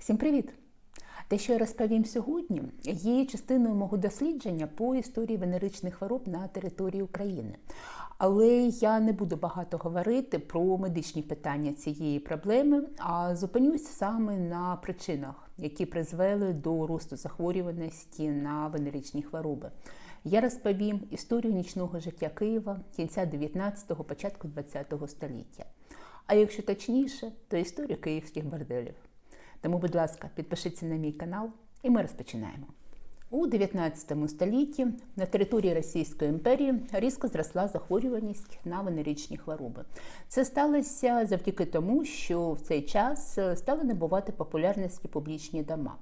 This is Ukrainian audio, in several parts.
Всім привіт! Те, що я розповім сьогодні, є частиною мого дослідження по історії венеричних хвороб на території України. Але я не буду багато говорити про медичні питання цієї проблеми, а зупинюсь саме на причинах, які призвели до росту захворюваності на венеричні хвороби. Я розповім історію нічного життя Києва кінця 19-го, початку 20-го століття. А якщо точніше, то історію київських борделів. Тому, будь ласка, підпишіться на мій канал, і ми розпочинаємо. У 19 столітті на території Російської імперії різко зросла захворюваність на венеричні хвороби. Це сталося завдяки тому, що в цей час стали набувати популярності публічні дома.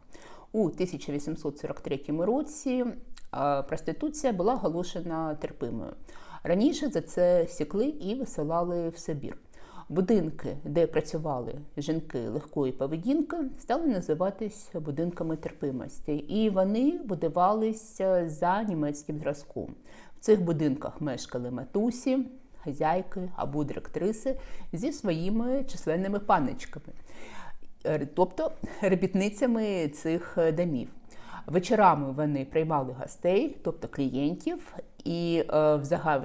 У 1843 році проституція була оголошена терпимою. Раніше за це сікли і висилали в Сибір. Будинки, де працювали жінки легкої поведінки, стали називатись будинками терпимості, і вони будувалися за німецьким зразком. В цих будинках мешкали матусі, хазяйки або директриси зі своїми численними паничками, тобто робітницями цих домів. Вечорами вони приймали гостей, тобто клієнтів, і е,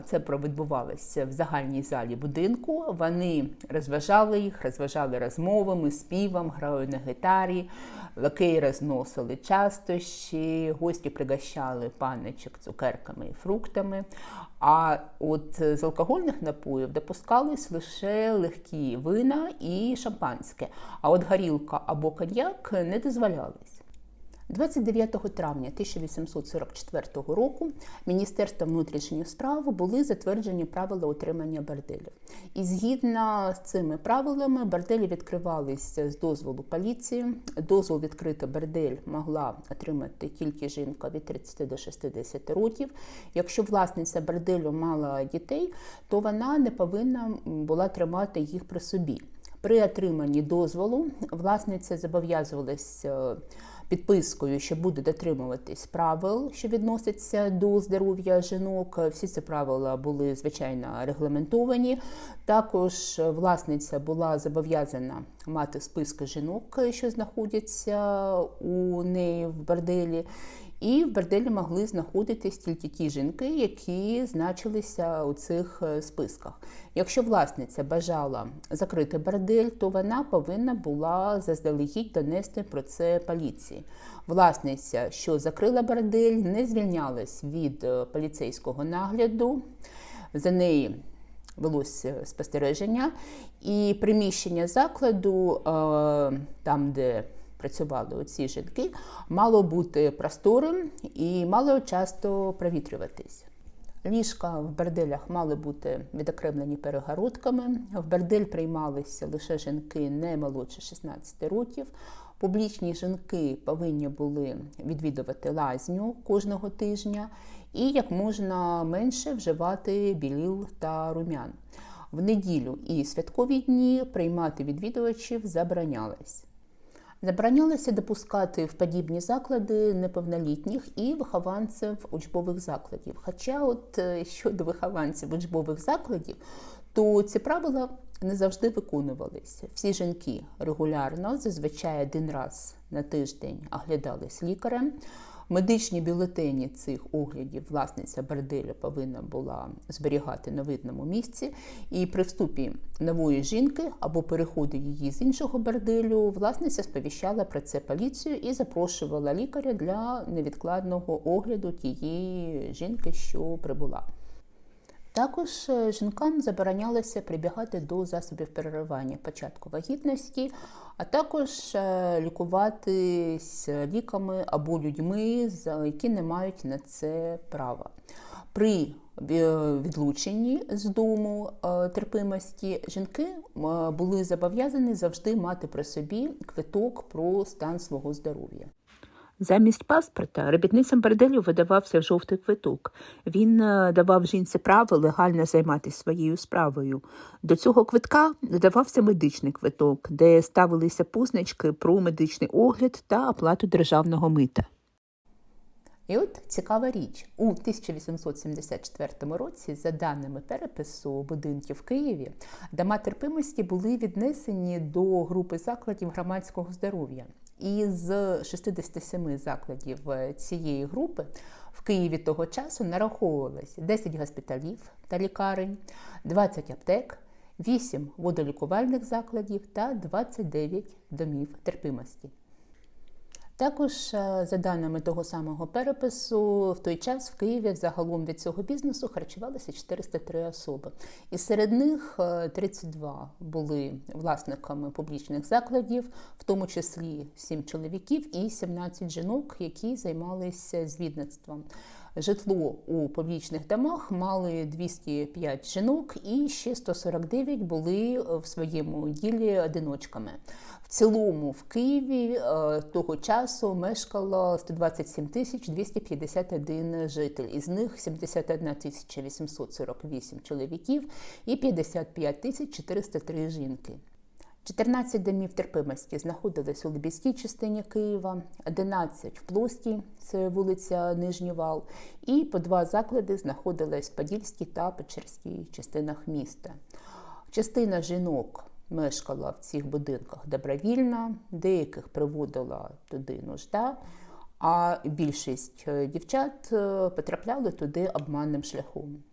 це відбувалося в загальній залі будинку. Вони розважали їх, розважали розмовами, співом, грали на гітарі, лакеї розносили частощі, гості пригощали паничок цукерками і фруктами. А от з алкогольних напоїв допускались лише легкі вина і шампанське. А от горілка або коньяк не дозволялись. 29 травня 1844 року Міністерством внутрішніх справ були затверджені правила утримання борделів. І згідно з цими правилами, борделі відкривалися з дозволу поліції. Дозвол відкрити бордель могла отримати тільки жінка від 30 до 60 років. Якщо власниця борделю мала дітей, то вона не повинна була тримати їх при собі. При отриманні дозволу власниця зобов'язувалася підпискою, що буде дотримуватись правил, що відносяться до здоров'я жінок. Всі ці правила були звичайно регламентовані. Також власниця була зобов'язана мати списки жінок, що знаходяться у неї в борделі. І в борделі могли знаходитись тільки ті жінки, які значилися у цих е, списках. Якщо власниця бажала закрити бордель, то вона повинна була заздалегідь донести про це поліції. Власниця, що закрила бордель, не звільнялась від е, поліцейського нагляду. За неї велося спостереження, і приміщення закладу, е, там, де працювали оці жінки, мало бути просторим і мало часто провітрюватись. Ліжка в борделях мали бути відокремлені перегородками. В бордель приймалися лише жінки не молодше 16 років. Публічні жінки повинні були відвідувати лазню кожного тижня і як можна менше вживати біліл та рум'ян. В неділю і святкові дні приймати відвідувачів заборонялось. Заборонялося допускати в подібні заклади неповнолітніх і вихованців учбових закладів. Хоча, от е, щодо вихованців учбових закладів, то ці правила не завжди виконувалися. Всі жінки регулярно, зазвичай один раз на тиждень, оглядались лікарем. Медичні бюлетені цих оглядів власниця Берделя повинна була зберігати на видному місці, і при вступі нової жінки або переходу її з іншого берделю, власниця сповіщала про це поліцію і запрошувала лікаря для невідкладного огляду тієї жінки, що прибула. Також е, жінкам заборонялося прибігати до засобів переривання початку вагітності, а також е, лікуватись ліками або людьми, які не мають на це права. При е, відлученні з дому терпимості жінки були зобов'язані завжди мати при собі квиток про стан свого здоров'я. Замість паспорта робітницям борделю видавався жовтий квиток. Він е, давав жінці право легально займатися своєю справою. До цього квитка додавався медичний квиток, де ставилися позначки про медичний огляд та оплату державного мита. І от цікава річ, у 1874 році, за даними перепису будинків в Києві, дома терпимості були віднесені до групи закладів громадського здоров'я. Із 67 закладів е, цієї групи в Києві того часу нараховувалось 10 госпіталів та лікарень, 20 аптек, 8 водолікувальних закладів та 29 домів терпимості. Також, е, за даними того самого перепису, в той час в Києві взагалом від цього бізнесу харчувалися 403 особи. І серед них е, 32 були власниками публічних закладів, в тому числі 7 чоловіків і 17 жінок, які займалися звідництвом. Житло у публічних домах мали 205 жінок, і ще 149 були в своєму ділі одиночками. В цілому в Києві е, того часу мешкало 127 тисяч 251 житель. Із них 71 тисяча 848 чоловіків і 55 тисяч 403 жінки. 14 домів терпимості знаходились у Лебідській частині Києва, 11 в Плості, це вулиця Нижній Вал, і по два заклади знаходились в Подільській та Печерській частинах міста. Частина жінок мешкала в цих будинках добровільно, деяких приводила туди нужда, а більшість е, дівчат е, потрапляли туди обманним шляхом.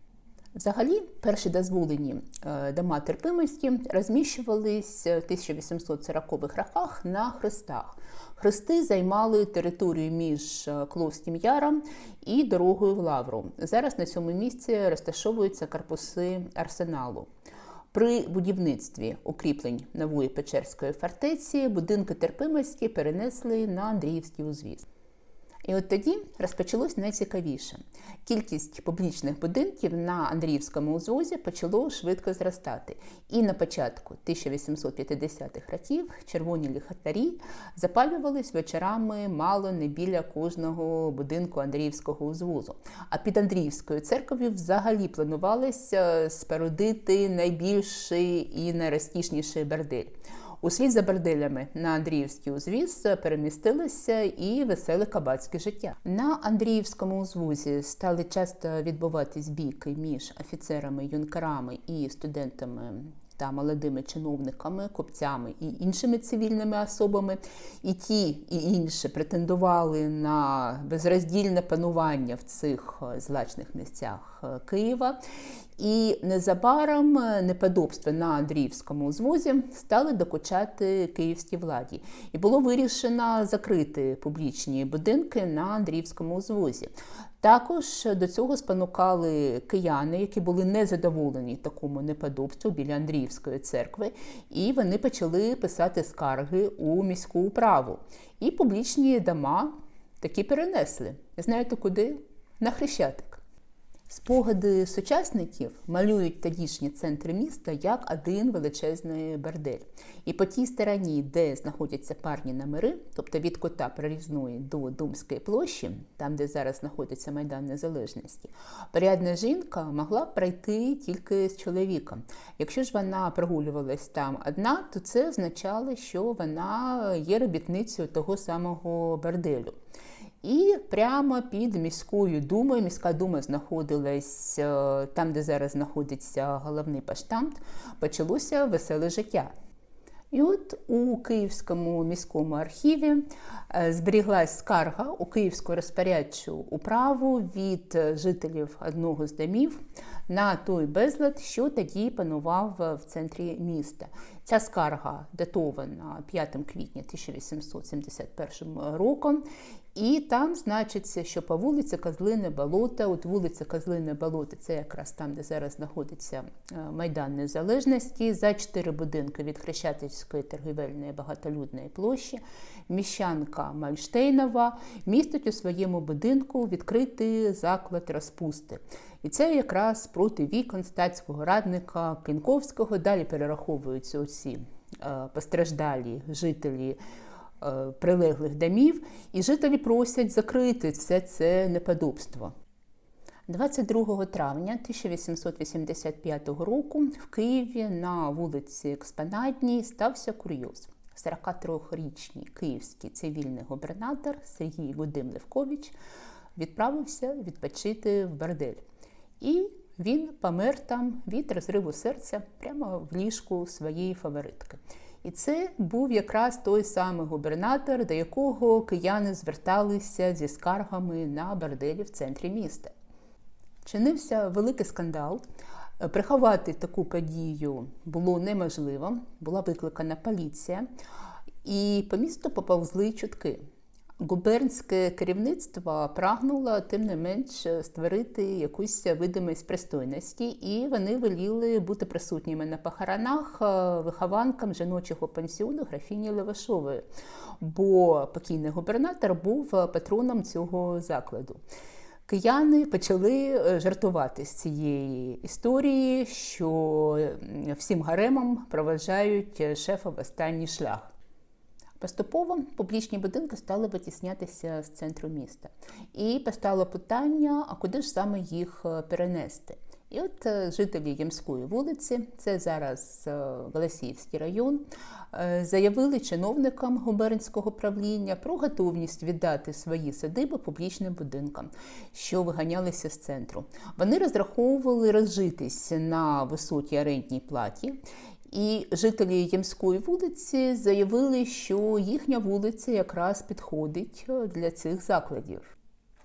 Взагалі, перші дозволені е, дома терпимості розміщувались в 1840-х роках на хрестах. Хрести займали територію між е, Кловським яром і дорогою в Лавру. Зараз на цьому місці розташовуються корпуси арсеналу. При будівництві укріплень нової Печерської фортеці будинки терпимості перенесли на Андріївський узвіз. І от тоді розпочалось найцікавіше. Кількість публічних будинків на Андріївському узвозі почало швидко зростати. І на початку 1850-х років червоні ліхтарі запалювались вечорами мало не біля кожного будинку Андріївського узвозу. А під Андріївською церков'ю взагалі планувалося спорудити найбільший і найрозкішніший бордель. Услід за борделями на Андріївський узвіз перемістилися і веселе кабацьке життя. На Андріївському узвузі стали часто відбуватись бійки між офіцерами, юнкерами і студентами. Та молодими чиновниками, купцями і іншими цивільними особами, і ті, і інші претендували на безроздільне панування в цих е, злачних місцях е, Києва. І незабаром е, неподобства на Андріївському узвозі стали докучати київській владі. І було вирішено закрити публічні будинки на Андріївському узвозі. Також до цього спонукали кияни, які були незадоволені такому неподобству біля Андріївської церкви, і вони почали писати скарги у міську управу. І публічні дома такі перенесли. Знаєте куди? На Хрещатик. Спогади сучасників малюють тодішні центри міста як один величезний бордель. І по тій стороні, де знаходяться парні номери, тобто від кота прорізної до Думської площі, там де зараз знаходиться Майдан Незалежності, порядна жінка могла пройти тільки з чоловіком. Якщо ж вона прогулювалась там одна, то це означало, що вона є робітницею того самого борделю. І прямо під міською думою, міська дума знаходилась е, там, де зараз знаходиться головний поштамт, почалося веселе життя. І от у Київському міському архіві е, зберіглась скарга у Київську розпорядчу управу від жителів одного з домів на той безлад, що тоді панував в центрі міста. Ця скарга датована 5 квітня 1871 роком. І там значиться, що по вулиці Козлине болото, от вулиця Козлине болото, це якраз там, де зараз знаходиться е, Майдан Незалежності, за чотири будинки від Хрещатицької торгівельної багатолюдної площі, міщанка Мальштейнова містить у своєму будинку відкритий заклад розпусти. І це якраз проти вікон статського радника Кінковського. Далі перераховуються оці е, постраждалі жителі. Е, прилеглих домів, і жителі просять закрити все це неподобство. 22 травня 1885 року в Києві на вулиці Експонатній стався курйоз. 43-річний київський цивільний губернатор Сергій Гудим Левкович відправився відпочити в бордель. І він помер там від розриву серця прямо в ліжку своєї фаворитки. І це був якраз той самий губернатор, до якого кияни зверталися зі скаргами на борделі в центрі міста. Чинився великий скандал. Приховати таку подію було неможливо, була викликана поліція, і по місту поповзли чутки. Губернське керівництво прагнуло, тим не менш, створити якусь видимість пристойності, і вони веліли бути присутніми на похоронах е, вихованкам жіночого пансіону графіні Левашової, бо покійний губернатор був патроном цього закладу. Кияни почали е, жартувати з цієї історії, що всім гаремам проважають шефа в останній шлях. Поступово публічні будинки стали витіснятися з центру міста. І постало питання, а куди ж саме їх е, перенести? І от е, жителі Ямської вулиці, це зараз е, Голосіївський район, заявили чиновникам губернського правління про готовність віддати свої садиби публічним будинкам, що виганялися з центру. Вони розраховували розжитись на високій орендній платі. І жителі Ямської вулиці заявили, що їхня вулиця якраз підходить для цих закладів.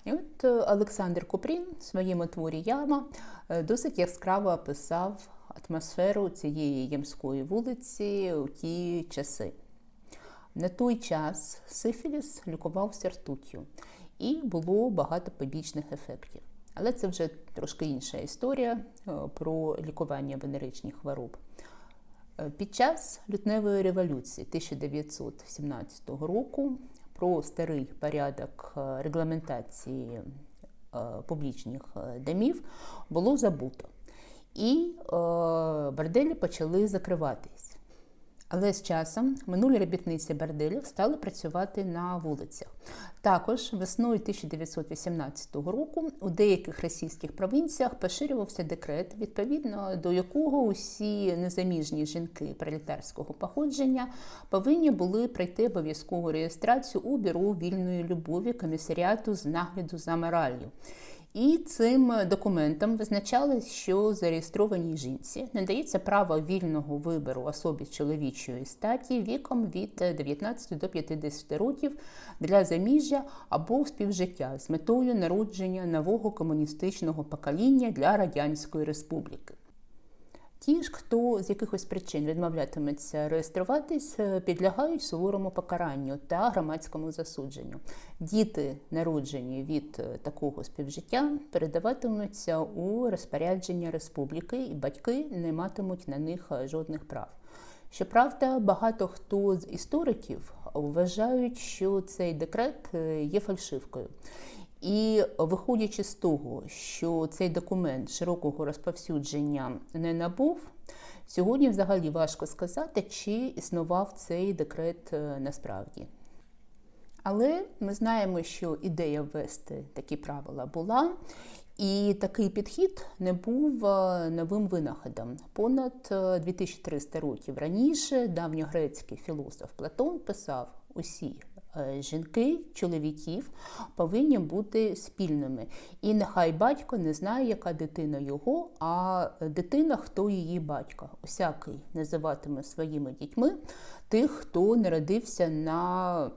І от Олександр Купрін в своєму творі Яма досить яскраво описав атмосферу цієї Ямської вулиці у ті часи. На той час Сифіліс лікувався ртуттю, і було багато побічних ефектів. Але це вже трошки інша історія про лікування венеричних хвороб. Під час лютневої революції 1917 року про старий порядок регламентації публічних домів було забуто. І борделі почали закриватись. Але з часом минулі робітниці борделів стали працювати на вулицях. Також весною 1918 року у деяких російських провінціях поширювався декрет, відповідно до якого усі незаміжні жінки пролетарського походження повинні були пройти обов'язкову реєстрацію у бюро вільної любові комісаріату з нагляду за мораллю. І цим документом визначалось, що зареєстрованій жінці надається право вільного вибору особі чоловічої статі віком від 19 до 50 років для заміжжя або співжиття з метою народження нового комуністичного покоління для Радянської Республіки. Ті ж, хто з якихось причин відмовлятиметься реєструватись, підлягають суворому покаранню та громадському засудженню. Діти, народжені від такого співжиття, передаватимуться у розпорядження республіки, і батьки не матимуть на них жодних прав. Щоправда, багато хто з істориків вважають, що цей декрет є фальшивкою. І виходячи з того, що цей документ широкого розповсюдження не набув, сьогодні взагалі важко сказати, чи існував цей декрет насправді. Але ми знаємо, що ідея ввести такі правила була, і такий підхід не був новим винаходом. Понад 2300 років раніше давньогрецький філософ Платон писав усі жінки, чоловіків повинні бути спільними. І нехай батько не знає, яка дитина його, а дитина, хто її батько. Усякий називатиме своїми дітьми тих, хто народився на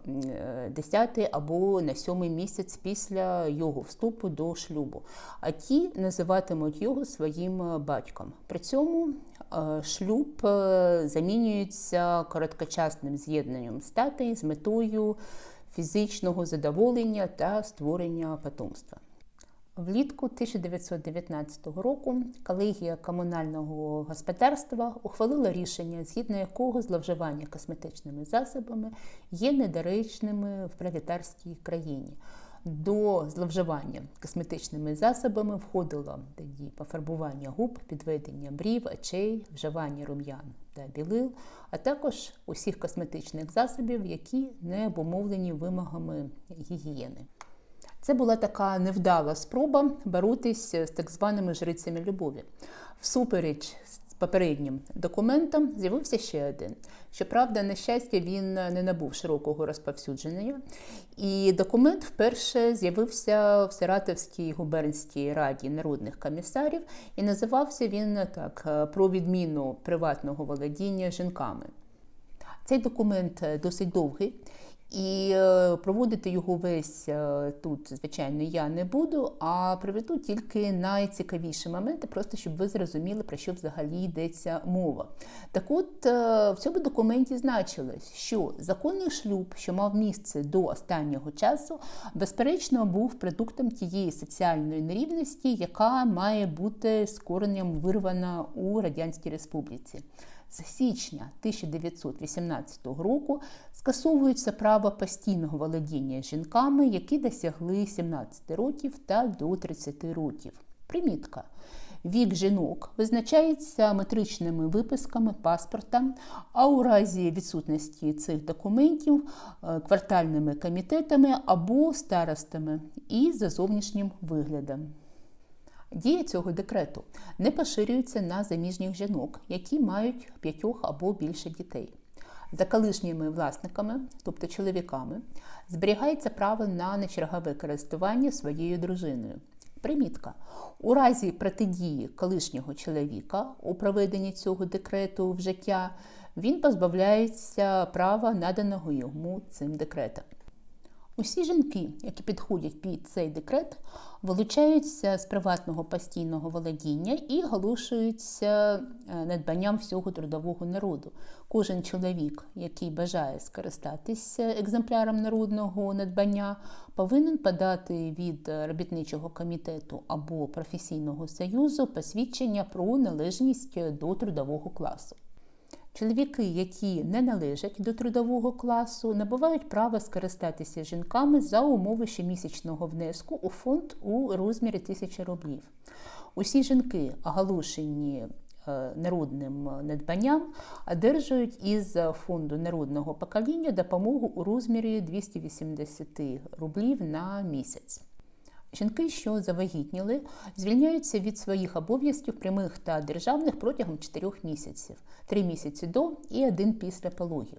10 або на 7 місяць після його вступу до шлюбу. А ті називатимуть його своїм батьком. При цьому шлюб замінюється короткочасним з'єднанням статей з метою фізичного задоволення та створення потомства. Влітку 1919 року колегія комунального господарства ухвалила рішення, згідно якого зловживання косметичними засобами є недоречними в пролетарській країні. До зловживання косметичними засобами входило тоді пофарбування губ, підведення брів, очей, вживання рум'ян та білил, а також усіх косметичних засобів, які не обумовлені вимогами гігієни. Це була така невдала спроба боротися з так званими жрицями любові. Всупереч попереднім документом з'явився ще один. Щоправда, на щастя, він не набув широкого розповсюдження. І документ вперше з'явився в Саратовській губернській раді народних комісарів, і називався він так: про відміну приватного володіння жінками. Цей документ е, досить довгий, і е, проводити його весь е, тут, звичайно, я не буду, а приведу тільки найцікавіші моменти, просто щоб ви зрозуміли, про що взагалі йдеться мова. Так от е, в цьому документі значилось, що законний шлюб, що мав місце до останнього часу, безперечно, був продуктом тієї соціальної нерівності, яка має бути з коренням вирвана у Радянській Республіці. З січня 1918 року скасовується право постійного володіння жінками, які досягли 17 років та до 30 років. Примітка. Вік жінок визначається метричними виписками паспорта, а у разі відсутності цих документів е, квартальними комітетами або старостами і за зовнішнім виглядом. Дія цього декрету не поширюється на заміжніх жінок, які мають п'ятьох або більше дітей. За колишніми власниками, тобто чоловіками, зберігається право на нечергове користування своєю дружиною. Примітка. У разі протидії колишнього чоловіка у проведенні цього декрету в життя він позбавляється права, наданого йому цим декретом. Усі жінки, які підходять під цей декрет, вилучаються з приватного постійного володіння і оголошуються е, надбанням всього трудового народу. Кожен чоловік, який бажає скористатися екземпляром народного надбання, повинен подати від робітничого комітету або професійного союзу посвідчення про належність до трудового класу. Чоловіки, які не належать до трудового класу, набувають право скористатися жінками за умови щомісячного внеску у фонд у розмірі 1000 рублів. Усі жінки, оголошені е, народним надбанням, одержують із фонду народного покоління допомогу у розмірі 280 рублів на місяць. Жінки, що завагітніли, звільняються від своїх обов'язків прямих та державних протягом 4 місяців, 3 місяці до і один після пологів.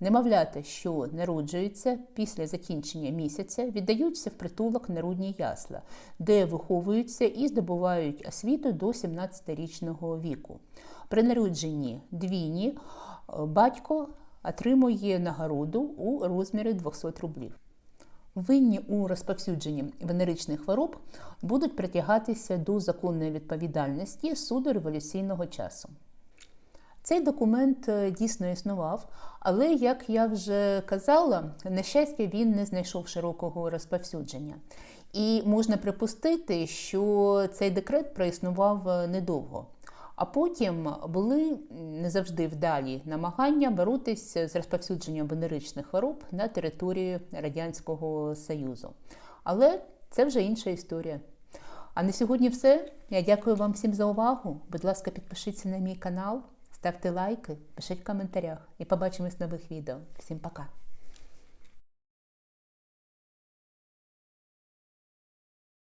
Немовлята, що народжуються після закінчення місяця, віддаються в притулок народні ясла, де виховуються і здобувають освіту до 17-річного віку. При народженні двійні е, батько отримує нагороду у розмірі 200 рублів. Винні у розповсюдженні венеричних хвороб будуть притягатися до законної відповідальності суду революційного часу. Цей документ е, дійсно існував, але, як я вже казала, на щастя, він не знайшов широкого розповсюдження. І можна припустити, що цей декрет проіснував е, недовго. А потім були не завжди вдалі намагання боротися з розповсюдженням венеричних хвороб на території Радянського Союзу. Але це вже інша історія. А на сьогодні все. Я дякую вам всім за увагу. Будь ласка, підпишіться на мій канал, ставте лайки, пишіть в коментарях і побачимось в нових відео. Всім пока!